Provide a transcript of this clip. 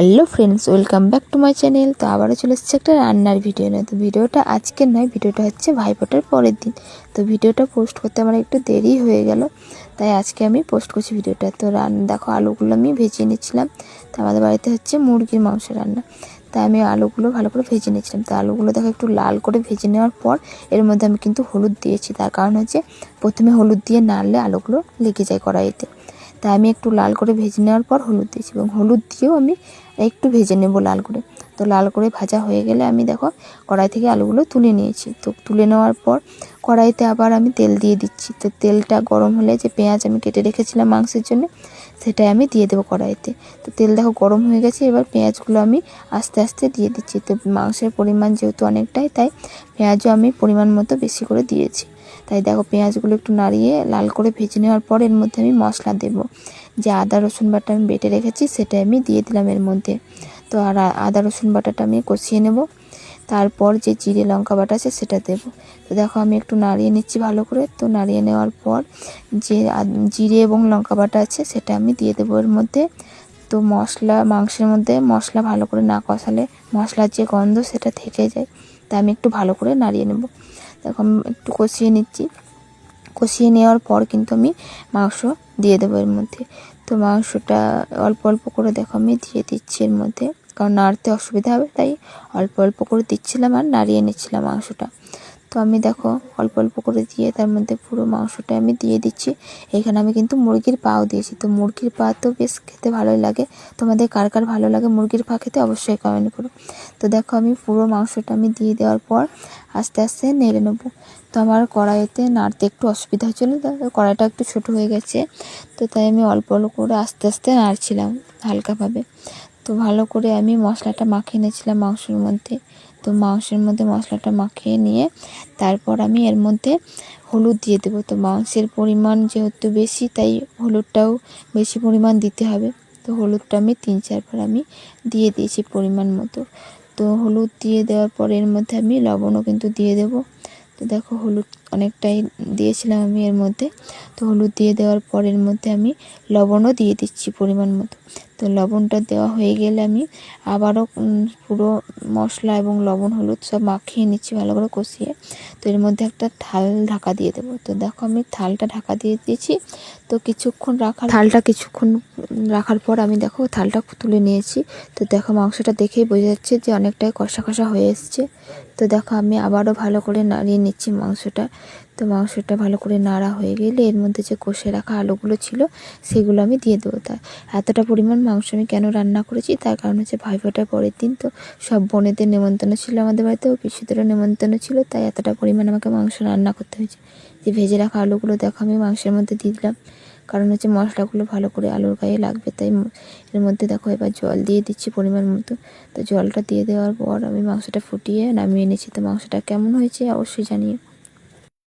Hello friends, welcome back to my channel. তো আবারও চলে এসেছে একটা রান্নার ভিডিও নিয়ে। তো ভিডিওটা আজকে নয়, ভিডিওটা হচ্ছে ভাইফোঁটার পরের দিন। তো ভিডিওটা পোস্ট করতে আমার একটু দেরি হয়ে গেল, তাই আজকে আমি পোস্ট করছি ভিডিওটা। তো রান্না দেখো আলুগুলো আমি ভেজে নিচ্ছিলাম। তো আমাদের বাড়িতে হচ্ছে মুরগির মাংস রান্না। তাই আমি আলুগুলো ভালো করে ভেজে নিয়েছিলাম তো আলুগুলো দেখো একটু লাল করে ভেজে নেওয়ার পর এর মধ্যে আমি কিন্তু হলুদ দিয়েছি। তার কারণ হচ্ছে প্রথমে হলুদ দিয়ে নাড়লে আলুগুলো লেগে যায় কড়াইতে। তাই আমি একটু লাল করে ভেজে নেওয়ার পর হলুদ দিয়েছি এবং হলুদ দিয়েও আমি একটু ভেজে নেব লাল করে। তো লাল করে ভাজা হয়ে গেলে আমি দেখো কড়াই থেকে আলুগুলো তুলে নিয়েছি। তো তুলে নেওয়ার পর কড়াইতে আবার আমি তেল দিয়ে দিচ্ছি। তো তেলটা গরম হলে যে পেঁয়াজ আমি কেটে রেখেছিলাম মাংসের জন্য, সেটাই আমি দিয়ে দেবো কড়াইতে। তো তেল দেখো গরম হয়ে গেছে, এবার পেঁয়াজগুলো আমি আস্তে আস্তে দিয়ে দিচ্ছি। তো মাংসের পরিমাণ যেহেতু অনেকটাই, তাই পেঁয়াজও আমি পরিমাণ মতো বেশি করে দিয়েছি। তাই দেখো পেঁয়াজগুলো একটু নাড়িয়ে লাল করে ভেজে নেওয়ার পর এর মধ্যে আমি মশলা দেব। যে আদা, রসুন বাটা আমি বেটে রেখেছি সেটা আমি দিয়ে দিলাম এর মধ্যে। তো আর আদা, রসুন বাটাটা আমি কষিয়ে নেব। তারপর যে জিরে লঙ্কা বাটা আছে সেটা দেব। তো দেখো আমি একটু নাড়িয়ে নিচ্ছি ভালো করে। তো নাড়িয়ে নেওয়ার পর যে জিরে এবং লঙ্কা বাটা আছে সেটা আমি দিয়ে দেবো এর মধ্যে। তো মশলা, মাংসের মধ্যে মশলা ভালো করে না কষালে মশলার যে গন্ধ সেটা থেকে যায়। তা আমি একটু ভালো করে নাড়িয়ে নেব। দেখো আমি একটু কষিয়ে নিচ্ছি। কষিয়ে নেওয়ার পর কিন্তু আমি মাংস দিয়ে দেবো এর মধ্যে। তো মাংসটা অল্প অল্প করে দেখো আমি দিয়ে দিচ্ছি এর মধ্যে। কারণ নাড়তে অসুবিধা হবে, তাই অল্প অল্প করে দিচ্ছিলাম আর নাড়িয়ে নিচ্ছিলাম মাংসটা। তো আমি দেখো অল্প অল্প করে দিয়ে তার মধ্যে পুরো মাংসটা আমি দিয়ে দিচ্ছি। এখানে আমি কিন্তু মুরগির পাও দিয়েছি। তো মুরগির পা তো বেশ খেতে ভালোই লাগে। তোমাদের কার কার ভালো লাগে মুরগির পা খেতে অবশ্যই কমেন্ট করো। তো দেখো আমি পুরো মাংসটা আমি দিয়ে দেওয়ার পর আস্তে আস্তে নেড়ে নেব। তো আমার কড়াইতে নাড়তে একটু অসুবিধা হচ্ছিল কড়াইটা একটু ছোটো হয়ে গেছে। তো তাই আমি অল্প অল্প করে আস্তে আস্তে নাড়ছিলাম হালকাভাবে। তো ভালো করে আমি মশলাটা মাখিয়ে নিয়েছিলাম মাংসের মধ্যে। তো মাংসের মধ্যে মশলাটা মাখিয়ে নিয়ে তারপর আমি এর মধ্যে হলুদ দিয়ে দেবো। তো মাংসের পরিমাণ যেহেতু বেশি, তাই হলুদটাও বেশি পরিমাণ দিতে হবে। তো হলুদটা আমি তিন চারবার আমি দিয়ে দিয়েছি পরিমাণ মতো। তো হলুদ দিয়ে দেওয়ার পর এর মধ্যে আমি লবণও কিন্তু দিয়ে দেবো। তো দেখো হলুদ অনেকটাই দিয়েছিলাম আমি এর মধ্যে। তো হলুদ দিয়ে দেওয়ার পর এর মধ্যে আমি লবণও দিয়ে দিচ্ছি পরিমাণ মতো। তো লবণটা দেওয়া হয়ে গেলে আমি আবারও পুরো মশলা এবং লবণ, হলুদ সব মাখিয়ে নিচ্ছি ভালো করে কষিয়ে। তো এর মধ্যে একটা থাল ঢাকা দিয়ে দেবো। তো দেখো আমি থালটা ঢাকা দিয়ে দিয়েছি। তো কিছুক্ষণ রাখার থালটা কিছুক্ষণ রাখার পর আমি দেখো থালটা তুলে নিয়েছি। তো দেখো মাংসটা দেখেই বোঝা যাচ্ছে যে অনেকটাই কষা কষা হয়ে এসছে। তো দেখো আমি আবারও ভালো করে নাড়িয়ে নিচ্ছি মাংসটা। তো মাংসটা ভালো করে নাড়া হয়ে গেলে এর মধ্যে যে কষে রাখা আলুগুলো ছিল, সেগুলো আমি দিয়ে দেবো। তা এতটা পরিমাণ মাংস আমি কেন রান্না করেছি? তার কারণ হচ্ছে ভাইফোঁটার পরের দিন তো সব বোনেদের নেমন্তন্ন ছিল আমাদের বাড়িতে ও পিসিদেরও নেমন্তন্ন ছিল, তাই এতটা পরিমাণ আমাকে মাংস রান্না করতে হয়েছে। যে ভেজে রাখা আলুগুলো দেখো আমি মাংসের মধ্যে দিয়ে দিলাম। কারণ হচ্ছে মশলাগুলো ভালো করে আলুর গায়ে লাগবে, তাই এর মধ্যে দেখো এবার জল দিয়ে দিচ্ছি পরিমাণ মতো। তো জলটা দিয়ে দেওয়ার পর আমি মাংসটা ফুটিয়ে নামিয়ে এনেছি। তো মাংসটা কেমন হয়েছে অবশ্যই জানিয়ে